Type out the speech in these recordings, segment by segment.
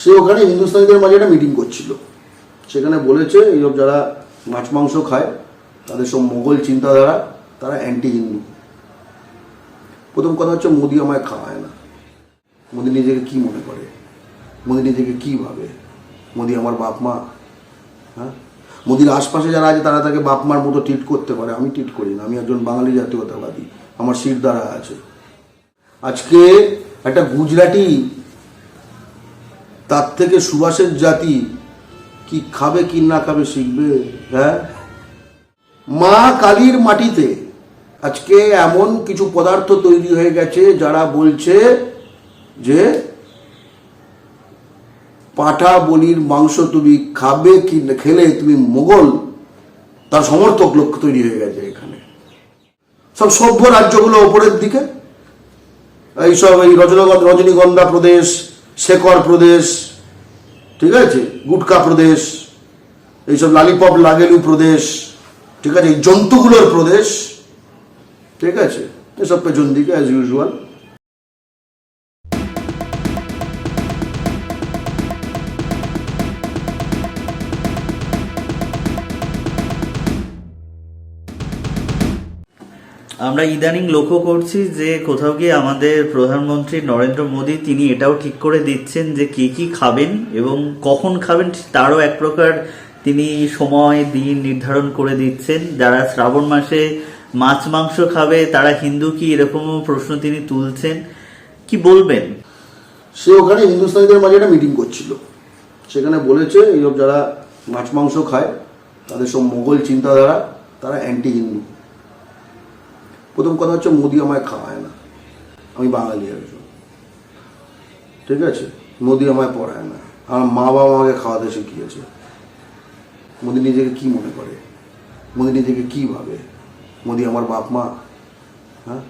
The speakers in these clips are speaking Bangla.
সে ওখানে হিন্দুস্তানিদের মাঝে একটা মিটিং করছিল। সেখানে বলেছে, এইসব যারা মাছ, মাংস খায়, তাদের সব মোগল চিন্তাধারা, তারা অ্যান্টি হিন্দু প্রথম কথা হচ্ছে মোদি আমায় খাওয়ায় না। মোদি নিজেকে কি মনে করে? মোদি নিজেকে কি ভাবে? মোদি আমার বাপ মা হ্যাঁ? মোদির আশপাশে যারা আছে, তারা তাকে বাপ মার মতো ট্রিট করতে পারে। আমি ট্রিট করি না। আমি একজন বাঙালি জাতীয়তাবাদী। আমার শির দ্বারা আছে। আজকে একটা গুজরাটি তার থেকে সুভাষের জাতি কি খাবে কি না খাবে শিখবে হ্যাঁ? মা কালীর মাটিতে আজকে এমন কিছু পদার্থ তৈরি হয়ে গেছে যারা বলছে যে পাঠা বলির মাংস তুমি খাবে কি খেলে তুমি মোগল, তার সমর্থক লোক তৈরি হয়ে গেছে এখানে। সব সভ্য রাজ্যগুলো ওপরের দিকে। এইসব এই রজনীগন্ধা প্রদেশ শেখর প্রদেশ, ঠিক আছে? গুটকা প্রদেশ, এইসব লালিপপ, লাগেলু প্রদেশ, ঠিক আছে? এই জন্তুগুলোর প্রদেশ, ঠিক আছে? এসব পেছন দিকে অ্যাজ ইউজুয়াল আমরা ইদানিং লক্ষ্য করছি যে কোথাও গিয়ে আমাদের প্রধানমন্ত্রী নরেন্দ্র মোদী, তিনি এটাও ঠিক করে দিচ্ছেন যে কে কি খাবেন এবং কখন খাবেন তারও এক প্রকার তিনি সময়, দিন নির্ধারণ করে দিচ্ছেন। যারা শ্রাবণ মাসে মাছ, মাংস খাবে, তারা হিন্দু কি এরকমও প্রশ্ন তিনি তুলছেন? কি বলবেন? সে ওখানে হিন্দুস্তানিদের মাঝে একটা মিটিং করছিল। সেখানে বলেছে এইসব যারা মাছ, মাংস খায়, তাদের সব মোগল চিন্তাধারা, তারা অ্যান্টি হিন্দু প্রথম কথা হচ্ছে মোদি আমায় খাওয়ায় না। আমি বাঙালি একজন। ঠিক আছে? মোদি আমায় পড়ায় না। আমার মা বাবা আমাকে খাওয়াতে শিখিয়েছে। মোদি নিজেকে কি মনে করে? মোদি নিজেকে কি ভাবে? মোদি আমার বাপ মা। হ্যাঁ?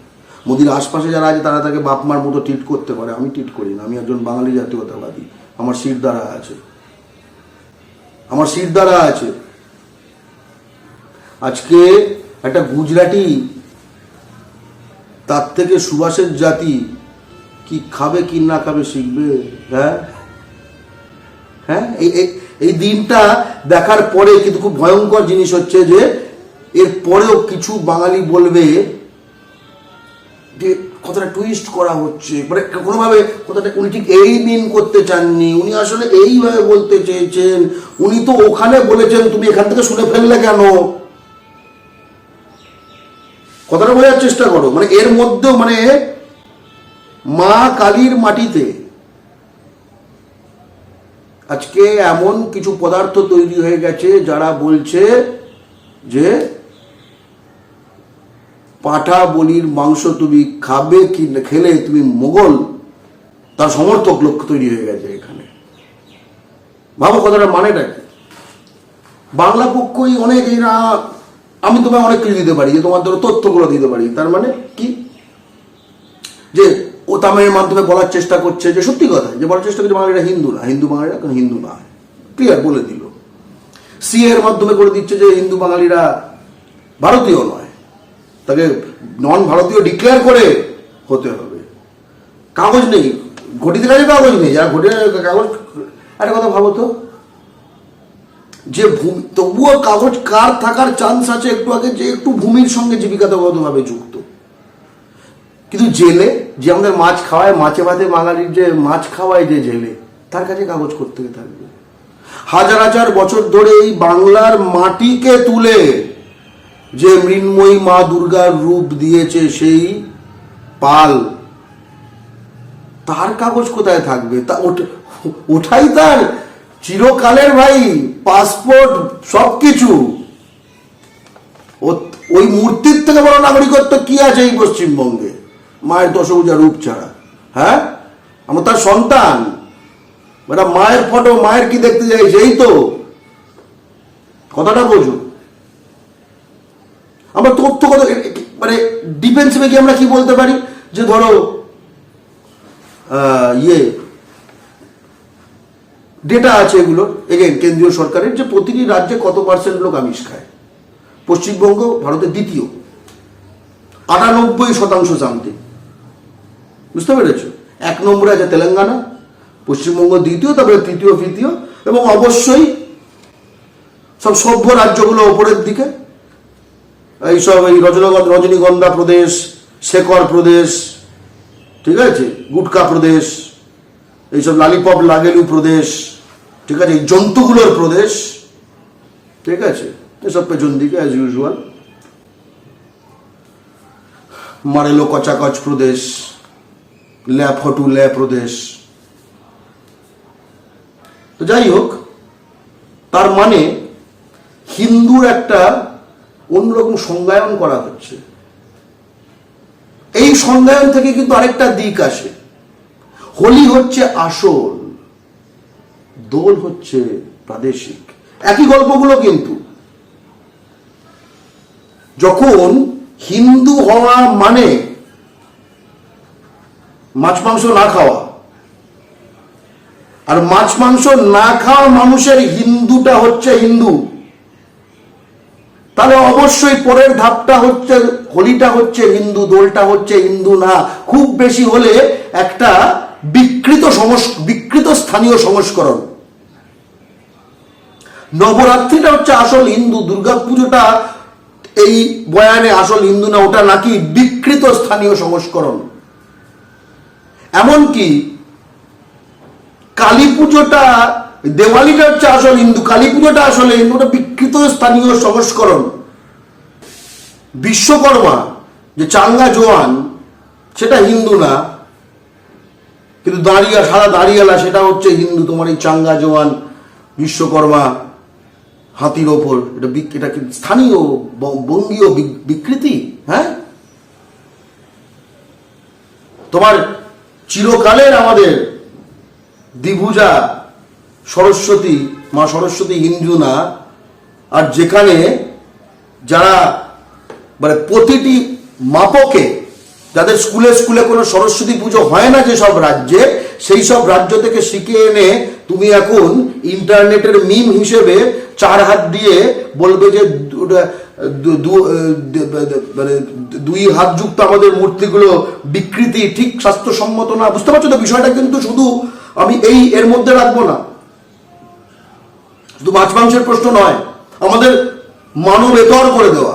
মোদির আশপাশে যারা আছে, তারা তাকে বাপ মার মতো ট্রিট করতে পারে। আমি ট্রিট করি না। আমি একজন বাঙালি জাতীয়তাবাদী। আমার শির দ্বারা আছে। আমার শির দ্বারা আছে। আজকে একটা গুজরাটি তার থেকে সুভাষের জাতি কি খাবে, কি না খাবে শিখবে? হ্যাঁ? হ্যাঁ? এই, এই- দিনটা দেখার পরে কিন্তু খুব ভয়ঙ্কর জিনিস হচ্ছে যে, এর পরেও কিছু বাঙালি বলবে যে কথাটা টুইস্ট করা হচ্ছে। মানে কোনোভাবে কথাটা উনি ঠিক এই মিন করতে চাননি। উনি আসলে এইভাবে বলতে চেয়েছেন। উনি তো ওখানে বলেছেন, তুমি এখান থেকে শুনে ফেললে কেন? কথাটা বোঝার চেষ্টা করো। মানে এর মধ্যেও মানে মা কালীর মাটিতে আজকে এমন কিছু পদার্থ তৈরি হয়ে গেছে যারা বলছে যে পাঠা বলির মাংস তুমি খাবে কি খেলে তুমি মোগল, তার সমর্থক লক্ষ্য তৈরি হয়ে গেছে এখানে। ভাবো কথাটা মানেটা কি? বাংলা পক্ষই অনেক এরা আমি তোমায় অনেক কিছু দিতে পারি, যে তোমার ধরো তথ্যগুলো দিতে পারি। তার মানে কি? যে ও তামিলের মাধ্যমে বলার চেষ্টা করছে, যে সত্যি কথা, যে বলার চেষ্টা করছে বাঙালিরা হিন্দু না। হিন্দু বাঙালিরা কোনো হিন্দু না? ক্লিয়ার বলে দিল। সি এর মাধ্যমে করে দিচ্ছে যে হিন্দু বাঙালিরা ভারতীয় নয়। তাকে নন ভারতীয় ডিক্লেয়ার করে হতে হবে। কাগজ নেই, ঘটিতে কাছে কাগজ নেই। যারা ঘটে, কাগজ, একটা কথা ভাবো তো। যে ভূমি, তবুও কাগজ কার থাকার চান্স আছে একটু আগে যে একটু ভূমির সঙ্গে জীবিকাগতভাবে যুক্ত। কিন্তু জেলে যে আমাদের মাছ খাওয়ায়, মাছে ভাতে বাঙালির যে মাছ খাওয়ায় যে জেলে, তার কাছে কাগজ করতে থাকবে। হাজার হাজার বছর ধরে এই বাংলার মাটিকে তুলে যে মৃন্ময়ী মা দুর্গার রূপ দিয়েছে সেই পাল, তার কাগজ কোথায় থাকবে? তা ওটাই তার চিরকালের ভাই, পাসপোর্ট, সবকিছু। ও- ওই মূর্তির থেকে বড় নাগরিকত্ব কি আছে এই পশ্চিমবঙ্গে? মায়ের দশভূজা রূপ ছাড়া। হ্যাঁ? আমার তার সন্তান। মানে মায়ের ফটো মায়ের কি দেখতে যাই সেই তো। কথাটা বোঝো। আমরা তথ্য কত মানে ডিফেন্সিভে কি আমরা কি বলতে পারি? যে ধরো ইয়ে ডেটা আছে এগুলো এগেন কেন্দ্রীয় সরকারের যে প্রতিটি রাজ্যে কত পার্সেন্ট লোক আমিষ খায়? পশ্চিমবঙ্গ ভারতের দ্বিতীয়। আটানব্বই শতাংশ সামথিং বুঝতে পেরেছ? এক নম্বরে আছে তেলেঙ্গানা, পশ্চিমবঙ্গ দ্বিতীয়, তারপরে তৃতীয় তৃতীয়, এবং অবশ্যই সব সভ্য রাজ্যগুলো ওপরের দিকে। এইসব এই রজনীগন্ধা রজনীগন্ধা প্রদেশ শেকর প্রদেশ, ঠিক আছে? গুটকা প্রদেশ এইসব লালিপপ লাগেলু প্রদেশ, ঠিক আছে? এই জন্তুগুলোর প্রদেশ, ঠিক আছে? এসব পেছন দিকে অ্যাজ ইউজুয়াল মারেলো কচাকচ প্রদেশ ল্যা ফটু ল্যা প্রদেশ। তো যাই হোক, তার মানে হিন্দুর একটা অন্যরকম সংজ্ঞায়ন করা হচ্ছে। এই সংজ্ঞায়ন থেকে কিন্তু আরেকটা দিক আসে। হোলি হচ্ছে আসল, দোল হচ্ছে প্রাদেশিক। একই গল্পগুলো কিন্তু। যখন হিন্দু হওয়া মানে মাছ মাংস না খাওয়া, আর মাছ মাংস না খাওয়া মানুষের হিন্দুটা হচ্ছে হিন্দু, তাহলে অবশ্যই পরের ধাপটা হচ্ছে, হোলিটা হচ্ছে হিন্দু, দোলটা হচ্ছে হিন্দু না। খুব বেশি হলে একটা বিকৃত বিকৃত স্থানীয় সংস্করণ। নবরাত্রিটা হচ্ছে আসল হিন্দু দুর্গা পুজোটা এই বয়ানে আসল হিন্দু না, ওটা নাকি বিকৃত স্থানীয় সংস্করণ। এমনকি কালী পুজোটা দেওয়ালিটা হচ্ছে আসল হিন্দু কালী পুজোটা আসলে হিন্দু, ওটা বিকৃত স্থানীয় সংস্করণ। বিশ্বকর্মা, যে চাঙ্গা জোয়ান, সেটা হিন্দু না কিন্তু দাঁড়িয়া, সারা দাঁড়িয়ালা সেটা হচ্ছে হিন্দু, তোমার এই চাঙ্গা জোয়ান, বিশ্বকর্মা হাতির ওপর। এটা এটা স্থানীয় বঙ্গীয় বিক- বিকৃতি? হ্যাঁ? তোমার চিরকালের আমাদের দ্বিভুজা সরস্বতী, মা সরস্বতী হিন্দু না, আর যেখানে যারা মানে প্রতিটি মাপকে যাদের স্কুলে স্কুলে কোনো সরস্বতী পুজো হয় না যেসব রাজ্যে, সেই সব রাজ্য থেকে শিখে এনে তুমি এখন ইন্টারনেটের মিম হিসেবে চার হাত দিয়ে বলবে যে মানে দুই হাত যুক্ত আমাদের মূর্তিগুলো বিকৃতি, ঠিক স্বাস্থ্যসম্মত না? বুঝতে পারছ তো বিষয়টা? কিন্তু শুধু আমি এই এর মধ্যে রাখব না। শুধু মাছ মাংসের প্রশ্ন নয়, আমাদের মানবেতর করে দেওয়া।